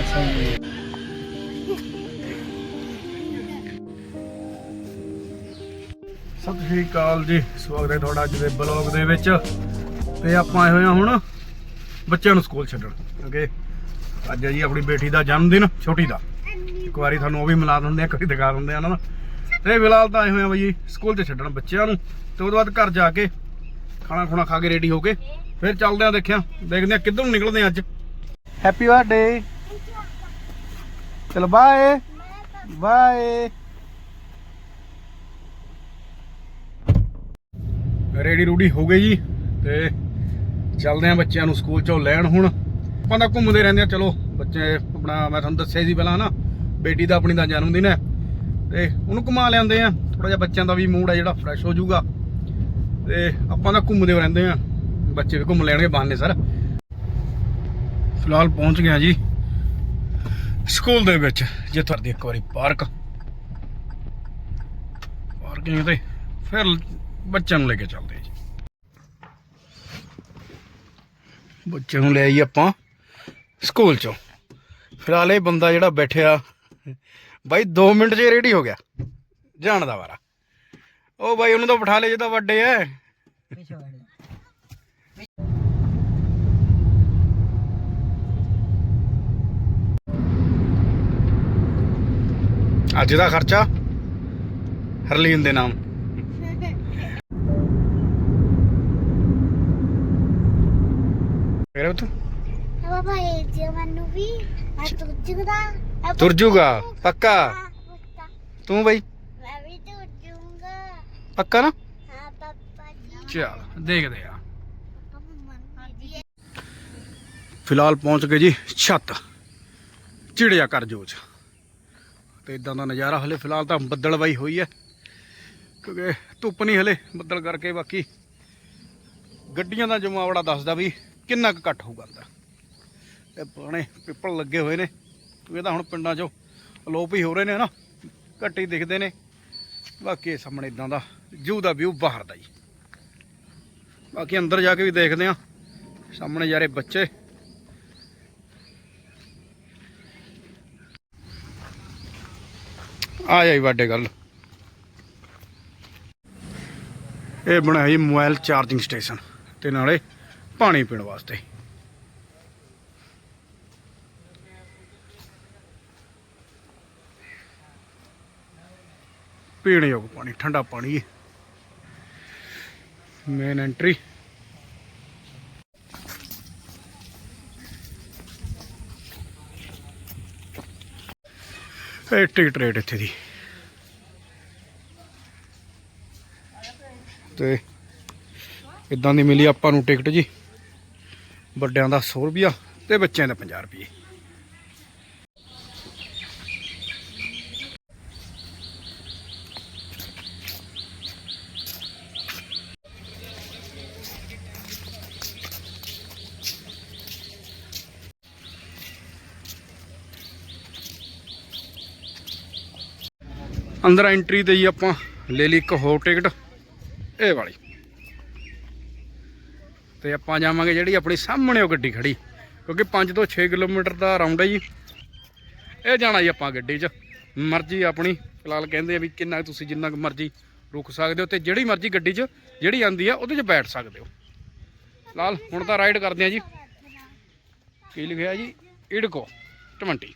ਸਤਿ ਸ਼੍ਰੀ ਅਕਾਲ ਜੀ, ਸਵਾਗਤ ਹੈ ਤੁਹਾਡਾ ਅੱਜ ਦੇ ਬਲੌਗ ਦੇ ਵਿੱਚ। ਤੇ ਆਪਾਂ ਆਏ ਹੋਏ ਹਾਂ ਹੁਣ ਬੱਚਿਆਂ ਨੂੰ ਸਕੂਲ ਛੱਡਣ। ਓਕੇ ਅੱਜ ਹੈ ਜੀ ਆਪਣੀ ਬੇਟੀ ਦਾ ਜਨਮ ਦਿਨ ਛੋਟੀ ਦਾ। ਇੱਕ ਵਾਰੀ ਤੁਹਾਨੂੰ ਉਹ ਵੀ ਮਿਲਾ ਦਿੰਦੇ ਆ ਕਦੀ ਦਿਖਾ ਦਿੰਦੇ ਆ ਨਾ ਤੇ ਫਿਲਹਾਲ ਤਾਂ ਆਏ ਹੋਏ ਆ ਬਈ ਸਕੂਲ ਤੇ ਛੱਡਣ ਬੱਚਿਆਂ ਨੂੰ। ਤੇ ਉਹਦੇ ਬਾਅਦ ਘਰ ਜਾ ਕੇ ਖਾਣਾ ਖੁਣਾ ਖਾ ਕੇ ਰੈਡੀ ਹੋ ਕੇ ਫਿਰ ਚੱਲਦੇ ਆ ਦੇਖਿਆ। ਦੇਖਦੇ ਆ ਕਿੱਧਰ ਨੂੰ ਨਿਕਲਦੇ ਆ ਅੱਜ। ਹੈਪੀ ਬਰਥਡੇ ਚਲੋ ਬਾਏ ਬਾਏ ਰੈਡੀ ਰੂੜੀ ਹੋ ਗਈ ਜੀ, ਤੇ ਚੱਲਦੇ ਆ ਬੱਚਿਆਂ ਨੂੰ ਸਕੂਲ ਚੋਂ ਲੈਣ ਹੁਣ। ਆਪਾਂ ਤਾਂ ਘੁੰਮਦੇ ਰਹਿੰਦੇ ਆ ਚਲੋ, ਬੱਚੇ ਆਪਣਾ, ਮੈਂ ਤੁਹਾਨੂੰ ਦੱਸਿਆ ਸੀ ਪਹਿਲਾਂ ਨਾ, ਬੇਟੀ ਦਾ ਆਪਣੀ ਦਾ ਜਨਮ ਦਿਨ ਹੈ। ਤੇ ਉਹਨੂੰ ਘੁਮਾ ਲਿਆਂਦੇ ਆ ਥੋੜਾ ਜਿਹਾ ਬੱਚਿਆਂ ਦਾ ਵੀ ਮੂਡ ਹੈ ਜਿਹੜਾ ਫਰੈਸ਼ ਹੋ ਜਾਊਗਾ। ਤੇ ਆਪਾਂ ਤਾਂ ਘੁੰਮਦੇ ਰਹਿੰਦੇ ਆ ਬੱਚੇ ਵੀ ਘੁੰਮ ਲੈਣਗੇ, ਬਹਾਨੇ ਸਰ। ਫਿਲਹਾਲ ਪਹੁੰਚ ਗਿਆ ਜੀ। ਸਕੂਲ ਦੇ ਵਿੱਚ, ਜੇ ਤੁਹਾਡੀ ਇੱਕ ਵਾਰੀ ਪਾਰਕ। ਪਾਰਕਿੰਗ ਤੇ ਫਿਰ ਬੱਚਿਆਂ ਨੂੰ ਲੈ ਕੇ ਚੱਲਦੇ ਜੀ। ਬੱਚਿਆਂ ਨੂੰ ਲੈ ਆਈ ਆਪਾਂ ਸਕੂਲ ਚੋਂ। ਫਿਲਹਾਲ ਇਹ ਬੰਦਾ ਜਿਹੜਾ ਬੈਠਿਆ, ਬਾਈ 2 ਮਿੰਟ 'ਚ ਰੈਡੀ ਹੋ ਗਿਆ, ਜਾਣ ਦਾ ਵਾਰਾ। ਉਹ ਬਾਈ ਉਹਨੂੰ ਤਾਂ ਬਿਠਾ ਲੈ ਜਿਹਦਾ ਵੱਡੇ ਐ। ਅੱਜ ਦਾ ਖਰਚਾ ਹਰਲੀਨ ਦੇ ਨਾਮ। ਫਿਰ ਤੂੰ ਬਾਬਾ ਇਹ ਜੇ ਮੈਨੂੰ ਵੀ ਆ ਤੁਰ ਜੂਗਾ ਤੁਰ ਜੂਗਾ ਪੱਕਾ? ਤੂੰ ਬਈ? ਮੈਂ ਵੀ ਤੁਰ ਜੂਗਾ ਪੱਕਾ ਨਾ? ਹਾਂ ਪਾਪਾ ਜੀ। ਚਲ ਦੇਖਦੇ ਆ। ਫਿਲਹਾਲ ਪਹੁੰਚ ਗਏ ਜੀ ਛੱਤ। ਚਿੜਿਆ ਕਰ ਜੋਜ ਤੇ ਇਦਾਂ ਦਾ ਨਜ਼ਾਰਾ ਹਲੇ ਫਿਲਹਾਲ ਤਾਂ ਬੱਦਲਵਾਈ ਹੋਈ ਹੈ, ਕਿਉਂਕਿ ਧੁੱਪ ਨਹੀਂ ਹਲੇ ਬੱਦਲ ਕਰਕੇ ਬਾਕੀ ਗੱਡੀਆਂ ਦਾ ਜਮਾਵੜਾ ਦੱਸਦਾ ਵੀ ਕਿੰਨਾ ਕੁ ਘੱਟ ਹੋਊਗਾ ਅੰਦਰ। ਤੇ ਪੁਰਾਣੇ ਪਿੱਪਲ ਲੱਗੇ ਹੋਏ ਨੇ, ਇਹ ਤਾਂ ਹੁਣ ਪਿੰਡਾਂ 'ਚੋਂ ਅਲੋਪ ਹੀ ਹੋ ਰਹੇ ਨੇ ਹਨਾ, ਘੱਟ ਹੀ ਦਿਖਦੇ ਨੇ। ਬਾਕੀ ਇਹ ਸਾਹਮਣੇ ਇਦਾਂ ਦਾ ਜੂ ਦਾ ਵਿਊ ਬਾਹਰ ਦਾ ਜੀ। ਬਾਕੀ ਅੰਦਰ ਜਾ ਕੇ ਵੀ ਦੇਖਦੇ ਆ ਸਾਹਮਣੇ ਯਾਰੇ ਬੱਚੇ ਆ ਜਾਈ ਵੱਡੇ ਗੱਲ। ਇਹ ਬਣਾਇਆ ਜੀ ਮੋਬਾਈਲ ਚਾਰਜਿੰਗ ਸਟੇਸ਼ਨ ਤੇ ਨਾਲੇ ਪਾਣੀ ਪੀਣ ਵਾਸਤੇ। ਪੀਣ ਯੋਗ ਪਾਣੀ, ਠੰਡਾ ਪਾਣੀ। ਹੈ ਮੇਨ ਐਂਟਰੀ ਇਹ ਟਿਕਟ ਰੇਟ ਇੱਥੇ ਦੀ। ਤੇ ਇਦਾਂ ਦੀ ਮਿਲੀ ਆਪਾਂ ਨੂੰ ਟਿਕਟ ਜੀ। ਵੱਡਿਆਂ ਦਾ 100 ਰੁਪਿਆ ਤੇ ਬੱਚਿਆਂ ਦਾ 50 ਰੁਪਏ ਅੰਦਰ ਐਂਟਰੀ ਤੇ ਹੀ ਆਪਾਂ ਲੈ ਲਈ ਇੱਕ ਹੋਰ ਟਿਕਟ ਇਹ ਵਾਲੀ। ਤੇ ਆਪਾਂ ਜਾਵਾਂਗੇ ਜਿਹੜੀ ਆਪਣੀ ਸਾਹਮਣੇ ਉਹ ਗੱਡੀ ਖੜੀ, ਕਿਉਂਕਿ 5 ਤੋਂ 6 ਕਿਲੋਮੀਟਰ ਦਾ ਰਾਉਂਡ ਹੈ ਜੀ। ਇਹ ਜਾਣਾ ਜੀ ਆਪਾਂ ਗੱਡੀ 'ਚ। ਮਰਜ਼ੀ ਆਪਣੀ, ਫਿਲਹਾਲ ਕਹਿੰਦੇ ਆ ਵੀ ਕਿੰਨਾ ਕੁ ਤੁਸੀਂ ਜਿੰਨਾ ਕੁ ਮਰਜ਼ੀ ਰੁਕ ਸਕਦੇ ਹੋ ਤੇ ਜਿਹੜੀ ਮਰਜ਼ੀ ਗੱਡੀ 'ਚ ਜਿਹੜੀ ਆਂਦੀ ਆ ਉਹਦੇ 'ਚ ਬੈਠ ਸਕਦੇ ਹੋ। ਫਿਲਹਾਲ ਹੁਣ ਤਾਂ ਰਾਈਡ ਕਰਦੇ ਆ ਜੀ। ਕੀ ਲਿਖਿਆ ਜੀ? ਇਡਕੋ 20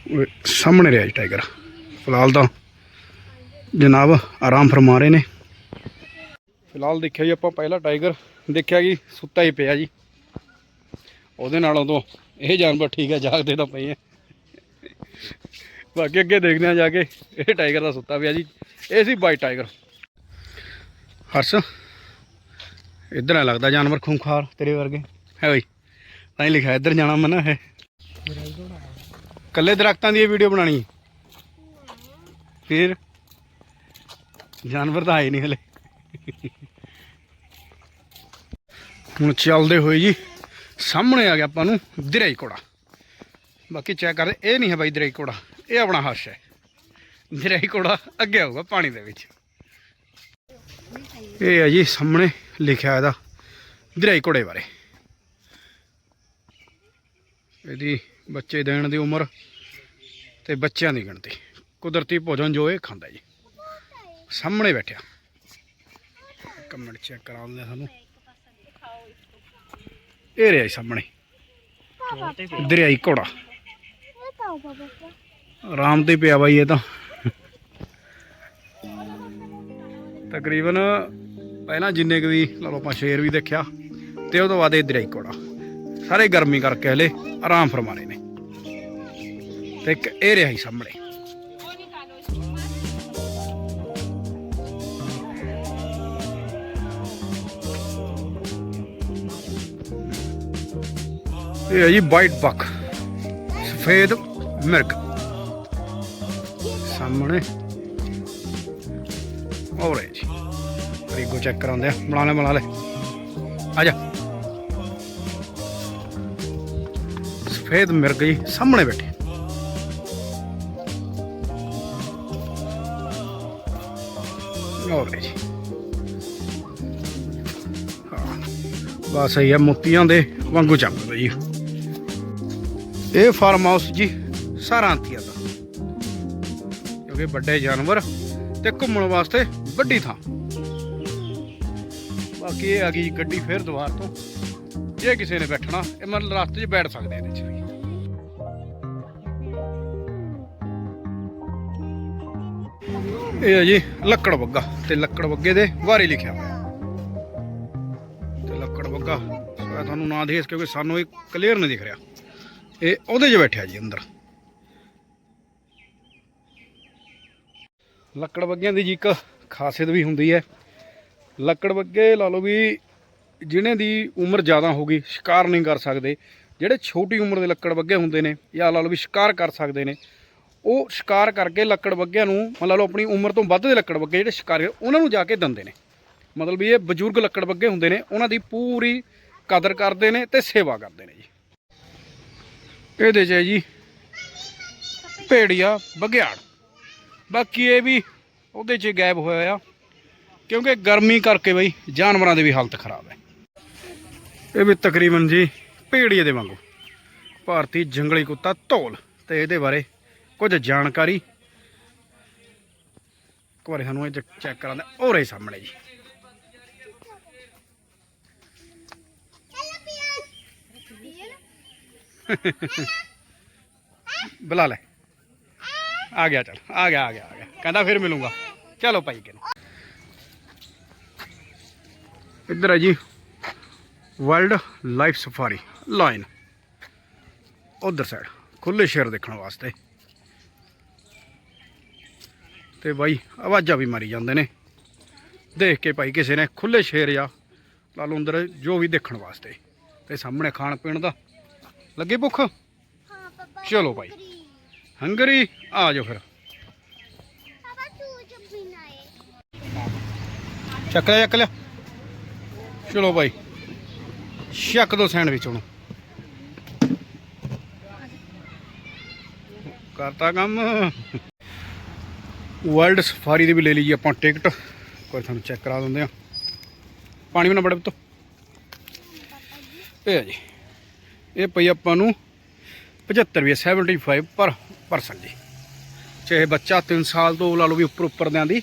ਉਹ ਸਾਹਮਣੇ ਰਿਹਾ ਜੀ ਟਾਈਗਰ। ਫਿਲਹਾਲ ਤਾਂ ਜਨਾਬ ਆਰਾਮ ਫਰਮਾ ਰਹੇ ਨੇ। ਫਿਲਹਾਲ ਦੇਖਿਆ ਜੀ ਆਪਾਂ ਪਹਿਲਾ ਟਾਈਗਰ, ਦੇਖਿਆ ਜੀ, ਸੁੱਤਾ ਹੀ ਪਿਆ ਜੀ। ਉਹਦੇ ਨਾਲੋਂ ਤੋਂ ਇਹ ਜਾਨਵਰ ਠੀਕ ਹੈ ਜਾਗਦੇ ਤਾਂ ਪਏ ਆ। ਬਾਕੀ ਅੱਗੇ ਦੇਖਦੇ ਆ ਜਾ ਕੇ, ਇਹ ਟਾਈਗਰ ਦਾ ਸੁੱਤਾ ਪਿਆ ਜੀ। ਇਹ ਸੀ ਵਾਈਟ ਟਾਈਗਰ। ਹਰਸ਼, ਇੱਧਰ ਆ ਲੱਗਦਾ ਜਾਨਵਰ ਖੂੰਖਾਰ ਤੇਰੇ ਵਰਗੇ। ਹੈ ਬਈ, ਤਾਂ ਹੀ ਲਿਖਿਆ, ਇੱਧਰ ਜਾਣਾ ਮਨਾ ਹੈ ਕੱਲੇ ਦਰਖਤਾਂ ਦੀ ਵੀਡੀਓ ਬਣਾਣੀ ਫਿਰ ਜਾਨਵਰ ਤਾਂ ਆਏ ਨਹੀਂ ਹਲੇ। ਹੁਣ ਚੱਲਦੇ ਹੋਏ ਜੀ, ਸਾਹਮਣੇ ਆ ਗਿਆ ਆਪਾਂ ਨੂੰ ਦਿਰਾਈ ਕੋੜਾ ਬਾਕੀ ਚੈੱਕ ਕਰਦੇ ਇਹ ਨਹੀਂ ਹੈ ਬਾਈ ਦਿਰਾਈ ਕੋੜਾ ਇਹ ਆਪਣਾ ਹਰਸ਼ ਹੈ। ਦਿਰਾਈ ਕੋੜਾ ਅੱਗੇ ਆਊਗਾ ਪਾਣੀ ਦੇ ਵਿੱਚ। ਇਹ ਹੈ ਜੀ ਸਾਹਮਣੇ ਲਿਖਿਆ ਇਹਦਾ, ਦਰਿਆਈ ਘੋੜੇ ਬਾਰੇ। ਇਹਦੀ ਬੱਚੇ ਦੇਣ ਦੀ ਉਮਰ ਤੇ ਬੱਚਿਆਂ ਦੀ ਗਿਣਤੀ। ਕੁਦਰਤੀ ਭੋਜਨ ਜੋ ਇਹ ਖਾਂਦਾ ਜੀ। ਸਾਹਮਣੇ ਬੈਠਿਆ। ਇੱਕ ਮਿੰਟ ਚੈੱਕ ਕਰਾਉਂਦੇ ਸਾਨੂੰ। ਇਹ ਰਿਹਾ ਜੀ ਸਾਹਮਣੇ। ਦਰਿਆਈ ਘੋੜਾ। ਆਰਾਮ ਤੇ ਪਿਆ ਬਾਈ ਇਹ ਤਾਂ। ਤਕਰੀਬਨ ਪਹਿਲਾਂ ਜਿੰਨੇ ਕੁ ਵੀ, ਲਾ ਲਓ ਆਪਾਂ ਸ਼ੇਰ ਵੀ ਦੇਖਿਆ, ਤੇ ਉਹ ਤੋਂ ਬਾਅਦ ਇਹ ਦਰਿਆਈ ਘੋੜਾ। ਸਾਰੇ ਗਰਮੀ ਕਰਕੇ ਹਲੇ ਆਰਾਮ ਫਰਮਾਰੇ ਨੇ। ਤੇ ਇੱਕ ਇਹ ਰਿਹਾ ਹੀ ਸਾਹਮਣੇ। ਇਹ ਹੈ ਜੀ ਵਾਈਟ ਬੱਕ ਸਫੇਦ ਮਿਰਗ। ਸਾਹਮਣੇ। ਹੋਰ ਹੈ ਜੀ। ਰੀਗੋ ਚੈੱਕ ਕਰਾਉਂਦੇ ਆ। ਬਣਾ ਲੈ ਬਣਾ ਲੈ। ਆ ਜਾ। ਸਫੇਦ ਮਿਰਗ ਜੀ ਸਾਹਮਣੇ ਬੈਠੇ। ਹੋਰ ਜੀ। ਬਸ ਇਹ ਹੈ ਮੋਤੀਆਂ ਦੇ ਵਾਂਗੂ ਚਮਕਦਾ ਜੀ। ਇਹ ਫਾਰਮ ਹਾਊਸ ਜੀ, ਸਾਰਾਂਤੀਆ ਦਾ। ਕਿਉਂਕਿ ਵੱਡੇ ਜਾਨਵਰ ਤੇ ਘੁੰਮਣ ਵਾਸਤੇ ਵੱਡੀ ਥਾਂ। ਬਾਕੀ ਇਹ ਆ ਗਈ ਗੱਡੀ ਫੇਰ ਦੁਆਰ ਤੋਂ। ਜੇ ਕਿਸੇ ਨੇ ਬੈਠਣਾ, ਇਹ ਮਤਲਬ ਰਸਤੇ 'ਚ ਬੈਠ ਸਕਦੇ ਇਹਦੇ 'ਚ ਇਹ ਹੈ ਜੀ ਲੱਕੜ ਬੱਗਾ ਤੇ ਲੱਕੜ ਬੱਗੇ ਦੇ ਬਾਰੇ ਲਿਖਿਆ ਹੋਇਆ। ਤੇ ਲੱਕੜ ਬੱਗਾ ਮੈਂ ਤੁਹਾਨੂੰ ਨਾ ਦੇ ਕਿਉਂਕਿ ਸਾਨੂੰ ਇਹ ਕਲੀਅਰ ਨਹੀਂ ਦਿਖ ਰਿਹਾ। ਇਹ ਉਹਦੇ 'ਚ ਬੈਠਿਆ ਜੀ ਅੰਦਰ। ਲੱਕੜ ਬੱਗਿਆਂ ਦੀ ਜੀ ਇੱਕ ਖਾਸੀਅਤ ਵੀ ਹੁੰਦੀ ਹੈ। ਲੱਕੜ ਬੱਗੇ ਲਾ ਲਓ ਵੀ ਜਿਨ੍ਹਾਂ ਦੀ ਉਮਰ ਜ਼ਿਆਦਾ ਹੋ ਗਈ, ਸ਼ਿਕਾਰ ਨਹੀਂ ਕਰ ਸਕਦੇ। ਜਿਹੜੇ ਛੋਟੀ ਉਮਰ ਦੇ ਲੱਕੜ ਬੱਗੇ ਹੁੰਦੇ ਨੇ ਜਾਂ ਲਾ ਲਓ ਵੀ ਸ਼ਿਕਾਰ ਕਰ ਸਕਦੇ ਨੇ ਉਹ ਸ਼ਿਕਾਰ ਕਰਕੇ ਲੱਕੜ ਬੱਗਿਆਂ ਨੂੰ, ਮੰਨ ਲਓ ਆਪਣੀ ਉਮਰ ਤੋਂ ਵੱਧ ਦੇ ਲੱਕੜ ਬੱਗੇ ਜਿਹੜੇ ਸ਼ਿਕਾਰ ਉਹਨਾਂ ਨੂੰ ਜਾ ਕੇ ਦਿੰਦੇ ਨੇ। ਮਤਲਬ ਵੀ ਇਹ ਬਜ਼ੁਰਗ ਲੱਕੜ ਬੱਗੇ ਹੁੰਦੇ ਨੇ, ਉਹਨਾਂ ਦੀ ਪੂਰੀ ਕਦਰ ਕਰਦੇ ਨੇ ਤੇ ਸੇਵਾ ਕਰਦੇ ਨੇ ਜੀ। ਇਹਦੇ 'ਚ ਹੈ ਜੀ, ਭੇੜੀਆ ਬਗਿਆੜ ਬਾਕੀ ਇਹ ਵੀ ਉਹਦੇ 'ਚ ਗਾਇਬ ਹੋਇਆ ਆ, ਕਿਉਂਕਿ ਗਰਮੀ ਕਰਕੇ ਬਈ ਜਾਨਵਰਾਂ ਦੀ ਵੀ ਹਾਲਤ ਖਰਾਬ ਹੈ। ਇਹ ਵੀ ਤਕਰੀਬਨ ਜੀ ਭੇੜੀਏ ਦੇ ਵਾਂਗੂ, ਭਾਰਤੀ ਜੰਗਲੀ ਕੁੱਤਾ ਧੌਲ ਤੇ ਇਹਦੇ ਬਾਰੇ ਕੁਝ ਜਾਣਕਾਰੀ। ਇੱਕ ਵਾਰੀ ਸਾਨੂੰ ਇਹ ਚੈੱਕ ਕਰਾਂਦੇ ਉਹ ਰਹੇ ਸਾਹਮਣੇ ਜੀ। ਬੁਲਾ ਲੈ। ਆ ਗਿਆ, ਚਲ। ਆ ਗਿਆ ਆ ਗਿਆ ਆ ਗਿਆ। ਕਹਿੰਦਾ ਫਿਰ ਮਿਲੂੰਗਾ। ਚਲੋ ਭਾਈ ਕਿ ਇੱਧਰ ਹੈ ਜੀ। ਵਰਲਡ ਲਾਈਫ ਸਫਾਰੀ ਲਾਈਨ ਉਧਰ ਸਾਈਡ ਖੁੱਲੇ ਸ਼ੇਰ ਦੇਖਣ ਵਾਸਤੇ। ਤੇ ਬਾਈ ਆਵਾਜ਼ਾਂ ਵੀ ਮਾਰੀ ਜਾਂਦੇ ਨੇ। ਦੇਖ ਕੇ ਭਾਈ ਕਿਸੇ ਨੇ ਖੁੱਲੇ ਸ਼ੇਰ ਜਾਂ ਲਾ ਲਓ ਅੰਦਰ ਜੋ ਵੀ ਦੇਖਣ ਵਾਸਤੇ। ਤੇ ਸਾਹਮਣੇ ਖਾਣ ਪੀਣ ਦਾ। ਲੱਗੇ ਭੁੱਖ? ਹਾਂ ਪਾਪਾ। ਚਲੋ ਭਾਈ। ਹੰਗਰੀ। ਆ ਜਾਓ ਫਿਰ। ਚੱਕ ਲਿਆ ਚੱਕ ਲਿਆ। ਚਲੋ ਭਾਈ। ਛੱਕ ਦੋ ਸੈਂਡਵਿਚ ਹੁਣ ਕਰਤਾ ਕੰਮ। ਵਰਲਡ ਸਫਾਰੀ ਦੀ ਵੀ ਲੈ ਲਈ ਜੀ ਆਪਾਂ ਟਿਕਟ ਕੋਈ ਤੁਹਾਨੂੰ ਚੈੱਕ ਕਰਾ ਦਿੰਦੇ ਆ। ਪਾਣੀ ਵੀ ਨਾ ਬੜੇ ਪੁੱਤ। ਇਹ ਆ ਜੀ। ਇਹ ਪਈ ਆਪਾਂ ਨੂੰ 75 ਰੁਪਏ 75 ਪਰ ਪਰਸਨ ਜੀ ਚਾਹੇ ਬੱਚਾ 3 ਸਾਲ ਤੋਂ ਲਾ ਲਓ ਵੀ ਉੱਪਰ ਉੱਪਰ ਦਿਆਂ ਦੀ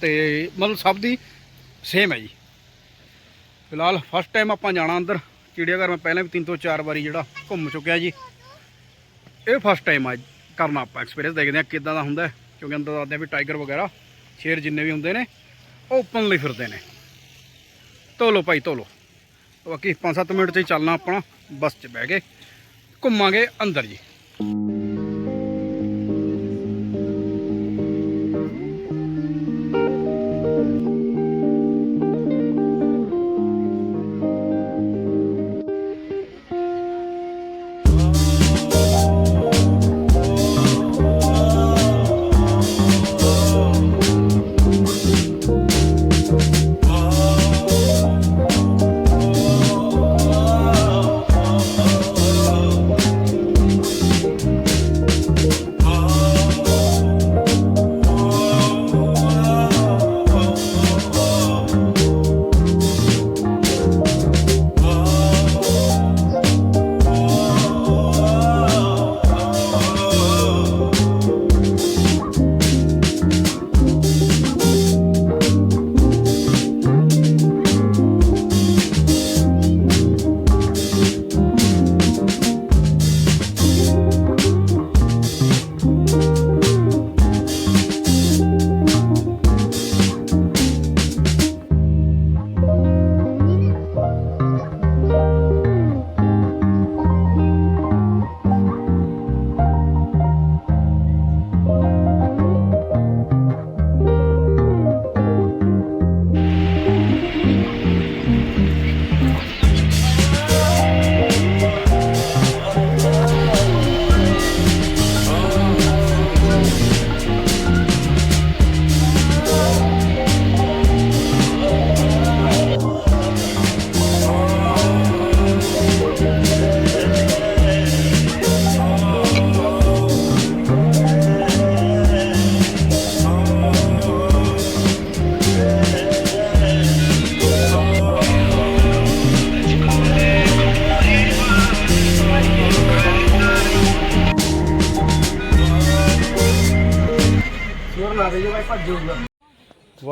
ਤੇ ਮਤਲਬ ਸਭ ਦੀ ਸੇਮ ਹੈ ਜੀ। ਫਿਲਹਾਲ ਫਸਟ ਟਾਈਮ ਆਪਾਂ ਜਾਣਾ ਅੰਦਰ। ਚਿੜੀਆਘਰ ਮੈਂ ਪਹਿਲਾਂ ਵੀ ਤਿੰਨ ਤੋਂ ਚਾਰ ਵਾਰੀ ਜਿਹੜਾ ਘੁੰਮ ਚੁੱਕਿਆ ਜੀ। ਇਹ ਫਸਟ ਟਾਈਮ ਆ ਕਰਨਾ ਆਪਾਂ ਐਕਸਪੀਰੀਅੰਸ ਦੇਖਦੇ ਆ ਕਿੱਦਾਂ ਦਾ ਹੁੰਦਾ ਹੈ, ਕਿਉਂਕਿ ਅੰਦਰ ਦੱਸਦੇ ਆ ਵੀ ਟਾਈਗਰ ਵਗੈਰਾ, ਸ਼ੇਰ ਜਿੰਨੇ ਵੀ ਹੁੰਦੇ ਨੇ, ਉਹ ਓਪਨਲੀ ਫਿਰਦੇ ਨੇ। ਤੋਲੋ ਭਾਈ, ਤੋਲੋ। ਬਾਕੀ 5-7 ਮਿੰਟ 'ਚ ਹੀ ਚੱਲਣਾ ਆਪਣਾ, ਬੱਸ 'ਚ ਬਹਿ ਕੇ ਘੁੰਮਾਂਗੇ ਅੰਦਰ ਜੀ।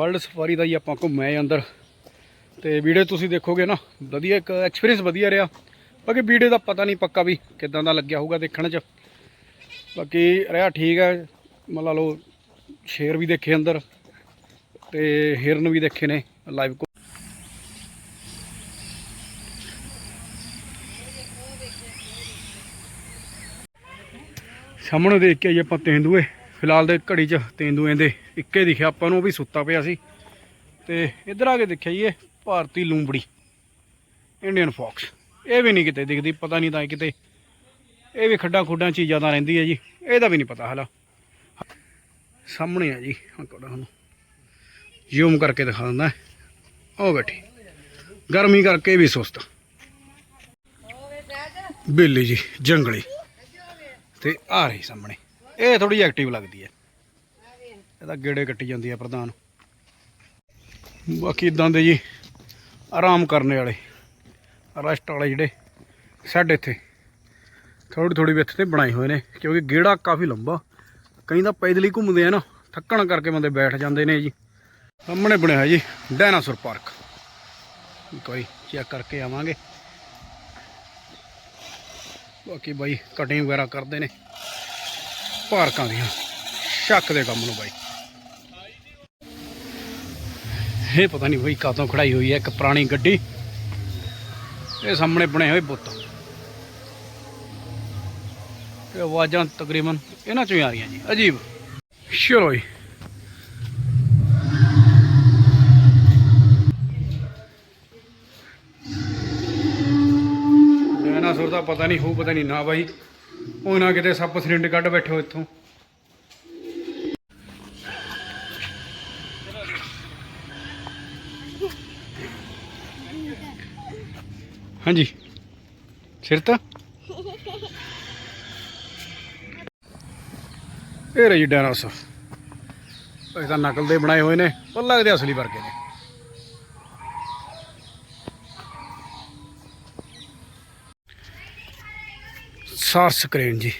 ਵਰਲਡ ਸਫਾਰੀ ਦਾ ਹੀ ਆਪਾਂ ਘੁੰਮੇ ਅੰਦਰ। ਤੇ ਵੀਡੀਓ ਤੁਸੀਂ ਦੇਖੋਗੇ ਨਾ, ਵਧੀਆ ਇੱਕ ਐਕਸਪੀਰੀਅੰਸ ਵਧੀਆ ਰਿਹਾ। ਬਾਕੀ ਵੀਡੀਓ ਦਾ ਪਤਾ ਨਹੀਂ ਪੱਕਾ ਵੀ ਕਿਦਾਂ ਦਾ ਲੱਗਿਆ ਹੋਊਗਾ ਦੇਖਣ 'ਚ। ਬਾਕੀ ਰਿਹਾ ਠੀਕ ਹੈ, ਮੰਨ ਲਓ ਸ਼ੇਰ ਵੀ ਦੇਖੇ ਅੰਦਰ ਤੇ ਹਿਰਨ ਵੀ ਦੇਖੇ ਨੇ ਲਾਈਵ ਸਾਹਮਣੇ ਦੇਖ ਕੇ ਆਈ ਆਪਾਂ ਤੇਂਦੂਏ। ਫਿਲਹਾਲ ਦੇ ਘੜੀ 'ਚ ਤੇਂਦੂਏ ਦੇ ਇੱਕੇ ਦਿਖਿਆ ਆਪਾਂ ਨੂੰ ਉਹ ਵੀ ਸੁੱਤਾ ਪਿਆ ਸੀ। ਤੇ ਇੱਧਰ ਆ ਕੇ ਦੇਖਿਆ ਜੀ ਇਹ ਭਾਰਤੀ ਲੂੰਬੜੀ ਇੰਡੀਅਨ ਫੌਕਸ ਇਹ ਵੀ ਨਹੀਂ ਕਿਤੇ ਦਿਖਦੀ, ਪਤਾ ਨਹੀਂ ਤਾਂ ਕਿਤੇ, ਇਹ ਵੀ ਖੱਡਾਂ ਖੁੱਡਾਂ ਚੀਜ਼ਾਂ ਤਾਂ ਰਹਿੰਦੀ ਹੈ ਜੀ, ਇਹਦਾ ਵੀ ਨਹੀਂ ਪਤਾ ਹਲਾ। ਸਾਹਮਣੇ ਆ ਜੀ ਹਾਂ ਕੋੜਾ ਹੁਣ ਜ਼ੂਮ ਕਰਕੇ ਦਿਖਾ ਦਿੰਦਾ। ਉਹ ਬੈਠੀ, ਗਰਮੀ ਕਰਕੇ ਵੀ ਸੁਸਤ। ਬਿੱਲੀ ਜੀ, ਜੰਗਲੀ। ਤੇ ਆ ਰਹੀ ਸਾਹਮਣੇ। ਇਹ ਥੋੜੀ ਐਕਟਿਵ ਲੱਗਦੀ ਹੈ। ਇਹਦਾ ਗੇੜੇ ਕੱਟੀ ਜਾਂਦੀ ਹੈ ਪ੍ਰਧਾਨ। ਬਾਕੀ ਇਦਾਂ ਦੇ ਜੀ, ਆਰਾਮ ਕਰਨ ਵਾਲੇ, ਰੈਸਟ ਵਾਲੇ ਜਿਹੜੇ ਸਾਡੇ ਇੱਥੇ। ਥੋੜੀ ਥੋੜੀ ਇੱਥੇ ਤੇ ਬਣਾਏ ਹੋਏ ਨੇ, ਕਿਉਂਕਿ ਗੇੜਾ ਕਾਫੀ ਲੰਬਾ। ਕਈ ਤਾਂ ਪੈਦਲ ਹੀ ਘੁੰਮਦੇ ਆ ਨਾ, ਥੱਕਣ ਕਰਕੇ ਬੰਦੇ ਬੈਠ ਜਾਂਦੇ ਨੇ ਜੀ। ਸਾਹਮਣੇ ਬਣਿਆ ਜੀ ਡਾਇਨਾਸੌਰ ਪਾਰਕ ਕੋਈ ਚੈੱਕ ਕਰਕੇ ਆਵਾਂਗੇ। ਬਾਕੀ ਬਾਈ ਕਟਿੰਗ ਵਗੈਰਾ ਕਰਦੇ ਨੇ। ਪਾਰਕਾਂ ਦੀਆਂ। ਸ਼ੱਕ ਦੇ ਕੰਮ ਨੂੰ ਬਾਈ। ਇਹ ਪਤਾ ਨਹੀਂ ਬਈ ਕਾਤੋਂ ਖੜਾਈ ਹੋਈ ਹੈ, ਇੱਕ ਪੁਰਾਣੀ ਗੱਡੀ। ਇਹ ਸਾਹਮਣੇ ਬਣੇ ਹੋਏ ਬੁੱਤ। ਇਹ ਆਵਾਜ਼ਾਂ ਤਕਰੀਬਨ ਇਹਨਾਂ ਚੋਂ ਆ ਰਹੀਆਂ ਜੀ। ਅਜੀਬ। ਚਲੋ ਜੀ। ਡਾਇਨਾਸੌਰ ਦਾ ਪਤਾ ਨਹੀਂ ਹੋ ਪਤਾ ਨਹੀਂ ਨਾ ਬਾਈ। ਉਹ ਨਾ ਕਿਤੇ ਸੱਪ ਸਰਿੰਡ ਕੱਢ ਬੈਠੋ ਇੱਥੋਂ। ਹਾਂਜੀ। ਸਿਰ ਤਾਂ। ਇਹ ਰਹੀ ਡਾਇਨਾਸੌਰ। ਇਹ ਤਾਂ ਨਕਲ ਦੇ ਬਣਾਏ ਹੋਏ ਨੇ ਪਰ ਲੱਗਦੇ ਅਸਲੀ ਵਰਗੇ ਨੇ। ਸਾਰ ਸਕਰੀਨ ਜੀ।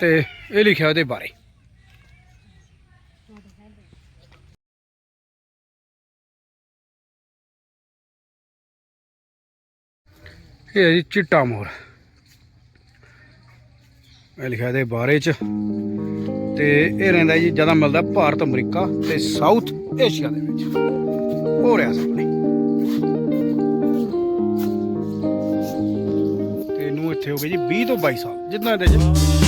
ਤੇ ਇਹ ਲਿਖਿਆ ਉਹਦੇ ਬਾਰੇ। ਇਹ ਹੈ ਜੀ ਚਿੱਟਾ ਮੋਰ। ਇਹ ਲਿਖਿਆ ਇਹਦੇ ਬਾਰੇ ਚ। ਤੇ ਇਹ ਰਹਿੰਦਾ ਜੀ ਜ਼ਿਆਦਾ ਮਿਲਦਾ ਭਾਰਤ, ਅਮਰੀਕਾ ਤੇ ਸਾਊਥ ਏਸ਼ੀਆ ਦੇ ਵਿੱਚ। ਹੋ ਰਿਹਾ ਸਾਹਮਣੇ। ਇੱਥੇ ਹੋ ਗਏ ਜੀ 20 ਤੋਂ 22 ਸਾਲ ਜਿੰਨਾ ਇਹਦੇ ਚ।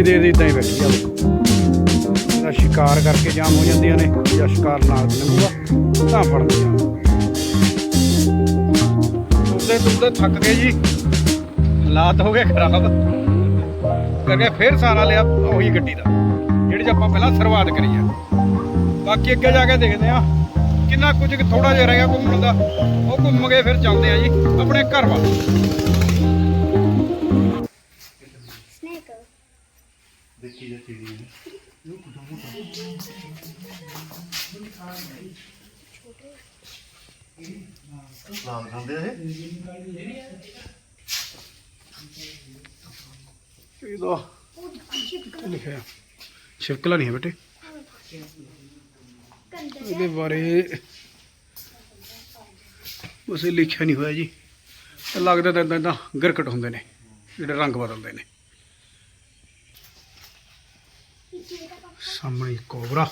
ਇਹ ਕਾਫੀ ਦੇਰ ਇਦਾਂ ਹੀ ਬੈਠੀ ਆ ਇਹਦਾ ਸ਼ਿਕਾਰ ਕਰਕੇ ਜਾਮ ਹੋ ਜਾਂਦੀਆਂ ਨੇ, ਜਾਂ ਸ਼ਿਕਾਰ ਨਾਲ ਲੰਘੂਗਾ, ਤਾਂ ਫੜਦੀਆਂ ਤੁਰਦੇ ਤੁਰਦੇ ਥੱਕ ਗਏ ਜੀ। ਹਾਲਾਤ ਹੋ ਗਏ ਖਰਾਬ। ਕਰਕੇ ਫਿਰ ਸਾਰਾ ਲਿਆ ਉਹੀ ਗੱਡੀ ਦਾ, ਜਿਹੜੀ 'ਚ ਆਪਾਂ ਪਹਿਲਾਂ ਸ਼ੁਰੂਆਤ ਕਰੀ ਆ। ਬਾਕੀ ਅੱਗੇ ਜਾ ਕੇ ਦੇਖਦੇ ਆ, ਕਿੰਨਾ ਕੁਝ ਥੋੜਾ ਜਿਹਾ ਰਹਿ ਗਿਆ ਘੁੰਮਣ ਦਾ। ਉਹ ਘੁੰਮ ਕੇ ਫਿਰ ਚੱਲਦੇ ਆ ਜੀ, ਆਪਣੇ ਘਰ ਵੱਲ। ਨਾਮ ਖਾਂਦੇ ਆ ਇਹ? ਇਹਦਾ ਲਿਖਿਆ। ਹੈ? ਨਹੀਂ ਹੈ ਬੇਟੇ। ਇਹਦੇ ਬਾਰੇ ਉਸੇ ਲਿਖਿਆ ਨਹੀਂ ਹੋਇਆ ਜੀ। ਲੱਗਦਾ ਤਾਂ ਇਦਾਂ ਗਿਰਕਟ ਹੁੰਦੇ ਨੇ, ਜਿਹੜੇ ਰੰਗ ਬਦਲਦੇ ਨੇ। ਸਾਹਮਣੇ ਕੋਬਰਾ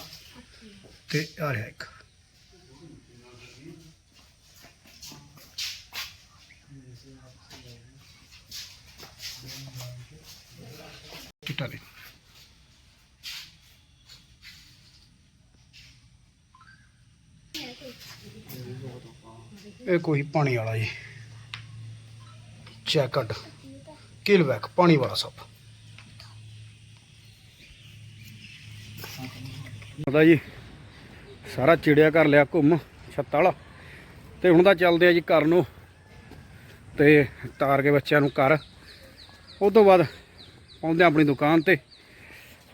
ਤੇ ਆ ਰਿਹਾ ਇੱਕ। ਚਿੱਟਾ ਨੇ ਇਹ ਕੋਈ ਪਾਣੀ ਵਾਲਾ ਜੀ। ਜੈਕਟ ਕਿਲਵੈਕ ਪਾਣੀ ਵਾਲਾ ਸੱਪ। ਪਤਾ ਜੀ। ਸਾਰਾ ਚਿੜਿਆ ਕਰ ਲਿਆ ਘੁੰਮ, ਛੱਤ ਵਾਲਾ। ਤੇ ਹੁਣ ਤਾਂ ਚੱਲਦੇ ਆ ਜੀ ਘਰ ਨੂੰ। ਤੇ ਤਾਰ ਕੇ ਬੱਚਿਆਂ ਨੂੰ ਘਰ। ਉਸ ਤੋਂ ਬਾਅਦ ਆਉਂਦੇ ਹਾਂ ਆਪਣੀ ਦੁਕਾਨ ਤੇ।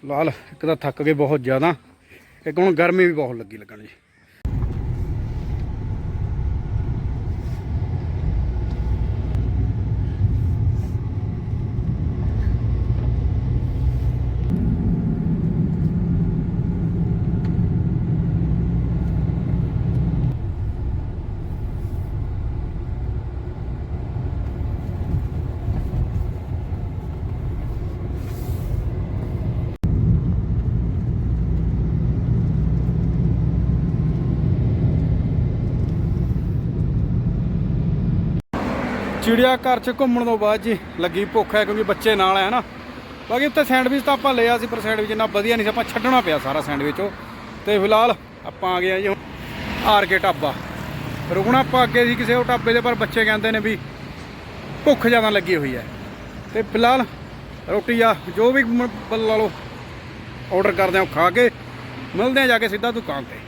ਲਾਲ ਇੱਕ ਤਾਂ ਥੱਕ ਗਏ ਬਹੁਤ ਜ਼ਿਆਦਾ। ਇੱਕ ਹੁਣ ਗਰਮੀ ਵੀ ਬਹੁਤ ਲੱਗੀ ਲੱਗਣ ਜੀ। ਚਿੜੀਆ ਘਰ ਚ ਘੁੰਮਣ ਤੋਂ ਬਾਅਦ ਜੀ ਲੱਗੀ ਭੁੱਖ ਹੈ ਕਿਉਂਕਿ ਬੱਚੇ ਨਾਲ ਹੈ ਨਾ। ਬਾਕੀ ਉੱਤੇ ਸੈਂਡਵਿਚ ਤਾਂ ਆਪਾਂ ਲਿਆ ਸੀ, ਪਰ ਸੈਂਡਵਿਚ ਇੰਨਾ ਵਧੀਆ ਨਹੀਂ ਸੀ, ਆਪਾਂ ਛੱਡਣਾ ਪਿਆ ਸਾਰਾ ਸੈਂਡਵਿਚ ਉਹ। ਤੇ ਫਿਲਹਾਲ ਆਪਾਂ ਆ ਗਏ ਆ ਜੀ ਹੁਣ ਆਰ ਕੇ ਢਾਬਾ ਰੁਕਣਾ ਆਪਾਂ ਅੱਗੇ ਸੀ ਕਿਸੇ ਉਹ ਢਾਬੇ ਦੇ, ਪਰ ਬੱਚੇ ਕਹਿੰਦੇ ਨੇ ਵੀ ਭੁੱਖ ਜ਼ਿਆਦਾ ਲੱਗੀ ਹੋਈ ਹੈ। ਤੇ ਫਿਲਹਾਲ ਰੋਟੀ ਆ, ਜੋ ਵੀ ਲਾ ਲਓ ਆਰਡਰ ਕਰਦੇ ਆ ਉਹ ਖਾ ਕੇ ਮਿਲਦੇ ਆ ਜਾ ਕੇ ਸਿੱਧਾ ਦੁਕਾਨ ਤੇ।